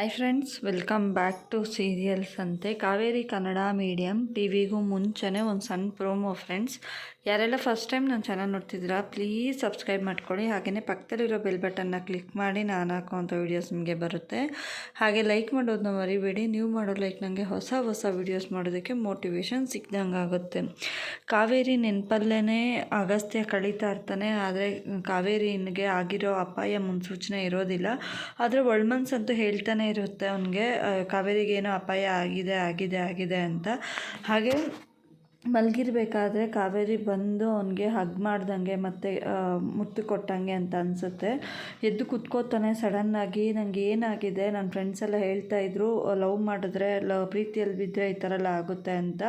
Hi friends welcome back to serials ಅಂತೆ Kaveri Kannada medium T ವಿಗೂ ಮುಂಚೆನೇ ಒಂದು ಸಣ್ಣ ಪ್ರೋಮೋ ಫ್ರೆಂಡ್ಸ್ ಯಾರೆಲ್ಲ ಫಸ್ಟ್ ಟೈಮ್ ನನ್ನ ಚಾನಲ್ ನೋಡ್ತಿದ್ದೀರಾ ಪ್ಲೀಸ್ ಸಬ್ಸ್ಕ್ರೈಬ್ ಮಾಡ್ಕೊಳ್ಳಿ. ಹಾಗೆಯೇ ಪಕ್ಕದಲ್ಲಿರೋ ಬೆಲ್ ಬಟನ್ನ ಕ್ಲಿಕ್ ಮಾಡಿ ನಾನು ಹಾಕೋವಂಥ ವೀಡಿಯೋಸ್ ನಿಮಗೆ ಬರುತ್ತೆ. ಹಾಗೆ ಲೈಕ್ ಮಾಡೋದನ್ನ ಮರಿಬೇಡಿ. ನೀವು ಮಾಡೋ ಲೈಕ್ ನನಗೆ ಹೊಸ ಹೊಸ ವೀಡಿಯೋಸ್ ಮಾಡೋದಕ್ಕೆ ಮೋಟಿವೇಶನ್ ಸಿಕ್ದಂಗೆ ಆಗುತ್ತೆ. ಕಾವೇರಿ ನೆನಪಲ್ಲೇ ಅಗಸ್ತ್ಯ ಕಳೀತಾ ಇರ್ತಾನೆ, ಆದರೆ ಕಾವೇರಿನಿಗೆ ಆಗಿರೋ ಅಪಾಯ ಮುನ್ಸೂಚನೆ ಇರೋದಿಲ್ಲ. ಆದರೆ ಒಳ್ಮನ್ಸಂತೂ ಹೇಳ್ತಾನೆ ಇರುತ್ತೆ ಅವನಿಗೆ ಕಾವೇರಿಗೆ ಏನೋ ಅಪಾಯ ಆಗಿದೆ ಆಗಿದೆ ಆಗಿದೆ ಅಂತ. ಹಾಗೆ ಮಲಗಿರ್ಬೇಕಾದ್ರೆ ಕಾವೇರಿ ಬಂದು ಅವನಿಗೆ ಹಗ್ ಮಾಡ್ದಂಗೆ ಮತ್ತು ಮುತ್ತು ಕೊಟ್ಟಂಗೆ ಅಂತ ಅನಿಸುತ್ತೆ. ಎದ್ದು ಕುತ್ಕೋತಾನೆ ಸಡನ್ನಾಗಿ ನನಗೆ ಏನಾಗಿದೆ? ನನ್ನ ಫ್ರೆಂಡ್ಸ್ ಎಲ್ಲ ಹೇಳ್ತಾಯಿದ್ರು ಲವ್ ಮಾಡಿದ್ರೆ ಲವ್ ಪ್ರೀತಿಯಲ್ಲಿ ಬಿದ್ದರೆ ಈ ಥರ ಎಲ್ಲ ಆಗುತ್ತೆ ಅಂತ.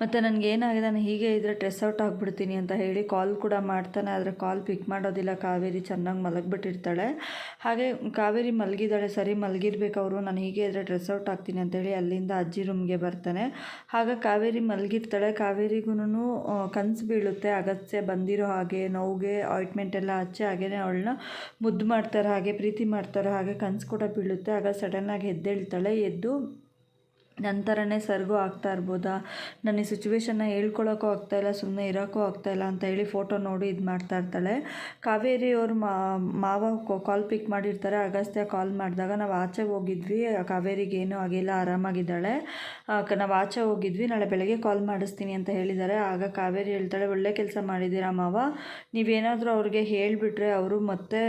ಮತ್ತು ನನಗೆ ಏನಾಗಿದೆ, ನಾನು ಹೀಗೆ ಇದ್ದರೆ ಡ್ರೆಸ್ ಔಟ್ ಆಗಿಬಿಡ್ತೀನಿ ಅಂತ ಹೇಳಿ ಕಾಲ್ ಕೂಡ ಮಾಡ್ತಾನೆ, ಆದರೆ ಕಾಲ್ ಪಿಕ್ ಮಾಡೋದಿಲ್ಲ. ಕಾವೇರಿ ಚೆನ್ನಾಗಿ ಮಲಗಿಬಿಟ್ಟಿರ್ತಾಳೆ. ಹಾಗೆ ಕಾವೇರಿ ಮಲಗಿದ್ದಾಳೆ, ಸರಿ ಮಲಗಿರ್ಬೇಕು ಅವರು, ನಾನು ಹೀಗೆ ಇದ್ದರೆ ಡ್ರೆಸ್ ಔಟ್ ಆಗ್ತೀನಿ ಅಂತೇಳಿ ಅಲ್ಲಿಂದ ಅಜ್ಜಿ ರೂಮ್ಗೆ ಬರ್ತಾನೆ. ಆಗ ಕಾವೇರಿ ಮಲಗಿರ್ತಾಳೆ. ಕಾವೇರಿಗೂ ಕನಸು ಬೀಳುತ್ತೆ, ಅಗತ್ಯ ಬಂದಿರೋ ಹಾಗೆ, ನೋವಿಗೆ ಆಯಿಂಟ್ಮೆಂಟ್ ಎಲ್ಲ ಹಚ್ಚಿ ಹಾಗೆಯೇ ಅವಳನ್ನ ಮುದ್ದು ಮಾಡ್ತಾರೋ ಹಾಗೆ, ಪ್ರೀತಿ ಮಾಡ್ತಾರೋ ಹಾಗೆ ಕನಸು ಕೂಡ ಬೀಳುತ್ತೆ. ಆಗ ಸಡನ್ನಾಗಿ ಎದ್ದೇಳ್ತಾಳೆ, ಎದ್ದು ನಂತರನೇ ಸರ್ಗೂ ಆಗ್ತಾ ಇರ್ಬೋದಾ? ನನ್ನ ಈ ಸಿಚುವೇಶನ್ನ ಹೇಳ್ಕೊಳಕ್ಕೂ ಆಗ್ತಾಯಿಲ್ಲ ಸುಮ್ಮನೆ ಇರೋಕ್ಕೂ ಆಗ್ತಾಯಿಲ್ಲ ಅಂತ ಹೇಳಿ ಫೋಟೋ ನೋಡಿ ಇದು ಮಾಡ್ತಾ ಇರ್ತಾಳೆ. ಕಾವೇರಿ ಅವ್ರ ಮಾವ ಕಾಲ್ ಪಿಕ್ ಮಾಡಿರ್ತಾರೆ. ಅಗಸ್ತ್ಯ ಕಾಲ್ ಮಾಡಿದಾಗ ನಾವು ಆಚೆ ಹೋಗಿದ್ವಿ. ಕಾವೇರಿಗೆ ಏನೂ ಆಗಿಲ್ಲ, ಆರಾಮಾಗಿದ್ದಾಳೆ. ನಾವು ಆಚೆ ಹೋಗಿದ್ವಿ. ನಾಳೆ ಬೆಳಗ್ಗೆ ಕಾಲ್ ಮಾಡಿಸ್ತೀನಿ ಅಂತ ಹೇಳಿದ್ದಾರೆ. ಆಗ ಕಾವೇರಿ ಹೇಳ್ತಾಳೆ, ಒಳ್ಳೆ ಕೆಲಸ ಮಾಡಿದ್ದೀರಾ ಮಾವ? ನೀವೇನಾದರೂ ಅವ್ರಿಗೆ ಹೇಳಿಬಿಟ್ರೆ ಅವರು ಮತ್ತೆ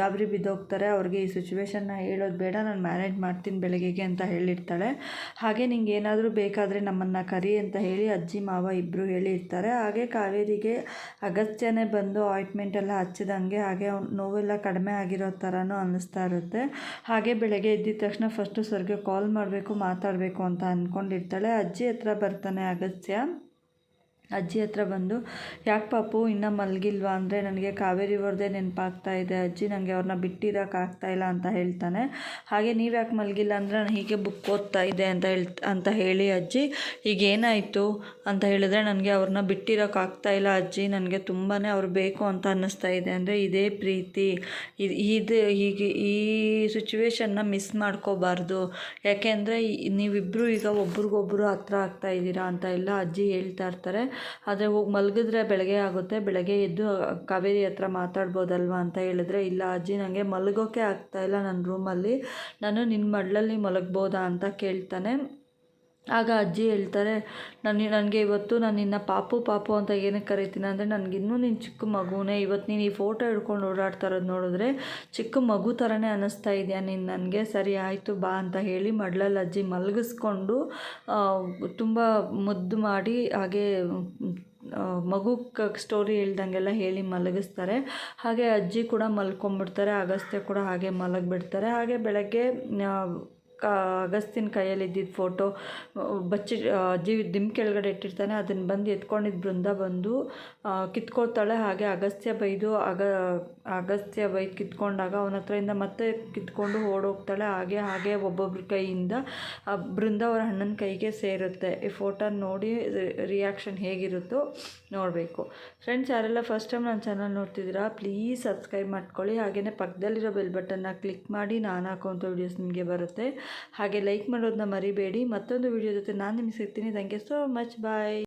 ಗಾಬರಿ ಬಿದ್ದೋಗ್ತಾರೆ. ಅವ್ರಿಗೆ ಈ ಸಿಚುವೇಶನ್ನ ಹೇಳೋದು ಬೇಡ. ನಾನು ಮ್ಯಾನೇಜ್ ಮಾಡ್ತೀನಿ ಬೆಳಗ್ಗೆಗೆ ಅಂತ ಹೇಳಿರ್ತಾಳೆ. ಹಾಗೆ ನಿಂಗೆ ಏನಾದರೂ ಬೇಕಾದರೆ ನಮ್ಮನ್ನು ಕರಿ ಅಂತ ಹೇಳಿ ಅಜ್ಜಿ, ಮಾವ ಇಬ್ಬರು ಹೇಳಿರ್ತಾರೆ. ಹಾಗೆ ಕಾವೇರಿಗೆ ಅಗತ್ಯನೇ ಬಂದು ಆಯಿಂಟ್ಮೆಂಟ್ ಎಲ್ಲ ಹಚ್ಚಿದಂಗೆ ಹಾಗೆ ನೋವೆಲ್ಲ ಕಡಿಮೆ ಆಗಿರೋ ಥರನೂ ಅನ್ನಿಸ್ತಾ ಇರುತ್ತೆ. ಹಾಗೆ ಬೆಳಗ್ಗೆ ಎದ್ದಿದ ತಕ್ಷಣ ಫಸ್ಟು ಸರ್ಗೆ ಕಾಲ್ ಮಾಡಬೇಕು, ಮಾತಾಡಬೇಕು ಅಂತ ಅಂದ್ಕೊಂಡಿರ್ತಾಳೆ ಅಜ್ಜಿ ಹತ್ರ ಬರ್ತಾನೆ ಅಗತ್ಯ. ಅಜ್ಜಿ ಹತ್ರ ಬಂದು, ಯಾಕೆ ಪಾಪು, ಇನ್ನೂ ಮಲಗಿಲ್ವಾ? ಅಂದರೆ ನನಗೆ ಕಾವೇರಿ ಅವ್ರದ್ದೇ ನೆನಪಾಗ್ತಾ ಇದೆ. ಅಜ್ಜಿ ನನಗೆ ಅವ್ರನ್ನ ಬಿಟ್ಟಿರೋಕ್ಕಾಗ್ತಾ ಇಲ್ಲ ಅಂತ ಹೇಳ್ತಾನೆ. ಹಾಗೆ ನೀವು ಯಾಕೆ ಮಲಗಿಲ್ಲ? ಅಂದರೆ ನಾನು ಹೀಗೆ ಬುಕ್ ಓದ್ತಾ ಇದ್ದೆ ಅಂತ ಹೇಳ್, ಅಂತ ಹೇಳಿ ಅಜ್ಜಿ, ಈಗ ಏನಾಯಿತು? ಅಂತ ಹೇಳಿದ್ರೆ, ನನಗೆ ಅವ್ರನ್ನ ಬಿಟ್ಟಿರೋಕ್ಕಾಗ್ತಾ ಇಲ್ಲ ಅಜ್ಜಿ. ನನಗೆ ತುಂಬಾ ಅವ್ರು ಬೇಕು ಅಂತ ಅನ್ನಿಸ್ತಾ ಇದೆ. ಅಂದರೆ ಇದೇ ಪ್ರೀತಿ. ಇದು ಹೀಗೆ, ಈ ಸಿಚುವೇಶನ್ನ ಮಿಸ್ ಮಾಡ್ಕೋಬಾರ್ದು. ಯಾಕೆ ಅಂದರೆ ನೀವಿಬ್ಬರು ಈಗ ಒಬ್ರಿಗೊಬ್ರು ಹತ್ರ ಆಗ್ತಾ ಇದ್ದೀರಾ ಅಂತ ಎಲ್ಲ ಅಜ್ಜಿ ಹೇಳ್ತಾ ಇರ್ತಾರೆ. ಆದರೆ ಹೋಗಿ ಮಲಗಿದ್ರೆ ಬೆಳಗ್ಗೆ ಆಗುತ್ತೆ. ಬೆಳಗ್ಗೆ ಎದ್ದು ಕಾವೇರಿ ಹತ್ರ ಮಾತಾಡ್ಬೋದಲ್ವಾ ಅಂತ ಹೇಳಿದ್ರೆ, ಇಲ್ಲ ಅಜ್ಜಿ ನನಗೆ ಮಲಗೋಕೆ ಆಗ್ತಾಯಿಲ್ಲ ನನ್ನ ರೂಮಲ್ಲಿ ನಾನು ನಿನ್ನ ಮಡ್ಲಲ್ಲಿ ಮಲಗ್ಬೋದಾ ಅಂತ ಕೇಳ್ತಾನೆ. ಆಗ ಅಜ್ಜಿ ಹೇಳ್ತಾರೆ, ನಾನು ನನಗೆ ಇವತ್ತು ನಾನು ನಿನ್ನ ಪಾಪು ಪಾಪು ಅಂತ ಏನಕ್ಕೆ ಕರಿತೀನಿ ಅಂದರೆ ನನಗಿನ್ನೂ ನೀನು ಚಿಕ್ಕ ಮಗುನೇ. ಇವತ್ತು ನೀನು ಈ ಫೋಟೋ ಹಿಡ್ಕೊಂಡು ಓಡಾಡ್ತಾ ಇರೋದು ನೋಡಿದ್ರೆ ಚಿಕ್ಕ ಮಗು ಥರನೇ ಅನ್ನಿಸ್ತಾ ಇದೆಯಾ ನೀನು? ನನಗೆ ಸರಿ ಆಯಿತು, ಬಾ ಅಂತ ಹೇಳಿ ಮಡ್ಲಲ್ಲಿ ಅಜ್ಜಿ ಮಲಗಿಸ್ಕೊಂಡು ತುಂಬ ಮುದ್ದು ಮಾಡಿ ಹಾಗೆ ಮಗು ಸ್ಟೋರಿ ಹೇಳ್ದಂಗೆಲ್ಲ ಹೇಳಿ ಮಲಗಿಸ್ತಾರೆ. ಹಾಗೆ ಅಜ್ಜಿ ಕೂಡ ಮಲ್ಕೊಂಬಿಡ್ತಾರೆ ಅಗಸ್ತ್ಯ ಕೂಡ ಹಾಗೆ ಮಲಗಿಬಿಡ್ತಾರೆ. ಹಾಗೆ ಬೆಳಗ್ಗೆ ಕ ಅಗಸ್ತಿನ ಕೈಯಲ್ಲಿ ಇದ್ದಿದ್ದ ಫೋಟೋ ಬಚ್ಚಿ ಅಜ್ಜಿ ದಿಮ್ ಕೆಳಗಡೆ ಇಟ್ಟಿರ್ತಾನೆ ಅದನ್ನು ಬಂದು ಎತ್ಕೊಂಡಿದ್ದ ಬೃಂದ ಬಂದು ಕಿತ್ಕೊಳ್ತಾಳೆ. ಹಾಗೆ ಅಗಸ್ತ್ಯ ಬೈದು, ಅಗ, ಅಗಸ್ತ್ಯ ಬೈದು ಕಿತ್ಕೊಂಡಾಗ ಅವನ ಹತ್ರದಿಂದ ಮತ್ತೆ ಕಿತ್ಕೊಂಡು ಓಡೋಗ್ತಾಳೆ. ಹಾಗೆ ಹಾಗೆ ಒಬ್ಬೊಬ್ರ ಕೈಯಿಂದ ಬೃಂದ ಅವರ ಅಣ್ಣನ ಕೈಗೆ ಸೇರುತ್ತೆ. ಈ ಫೋಟೋ ನೋಡಿ ರಿಯಾಕ್ಷನ್ ಹೇಗಿರುತ್ತೋ ನೋಡಬೇಕು. ಫ್ರೆಂಡ್ಸ್ ಯಾರೆಲ್ಲ ಫಸ್ಟ್ ಟೈಮ್ ನನ್ನ ಚಾನಲ್ ನೋಡ್ತಿದ್ದೀರಾ ಪ್ಲೀಸ್ ಸಬ್ಸ್ಕ್ರೈಬ್ ಮಾಡ್ಕೊಳ್ಳಿ. ಹಾಗೆಯೇ ಪಕ್ಕದಲ್ಲಿರೋ ಬೆಲ್ ಬಟನ್ನ ಕ್ಲಿಕ್ ಮಾಡಿ, ನಾನು ಹಾಕೋಂಥ ವೀಡಿಯೋಸ್ ನಿಮಗೆ ಬರುತ್ತೆ. ಹಾಗೆ ಲೈಕ್ ಮಾಡೋದನ್ನ ಮರಿಬೇಡಿ. ಮತ್ತೊಂದು ವಿಡಿಯೋ ಜೊತೆ ನಾನು ನಿಮಗೆ ಸಿಗ್ತೀನಿ. Thank you so much bye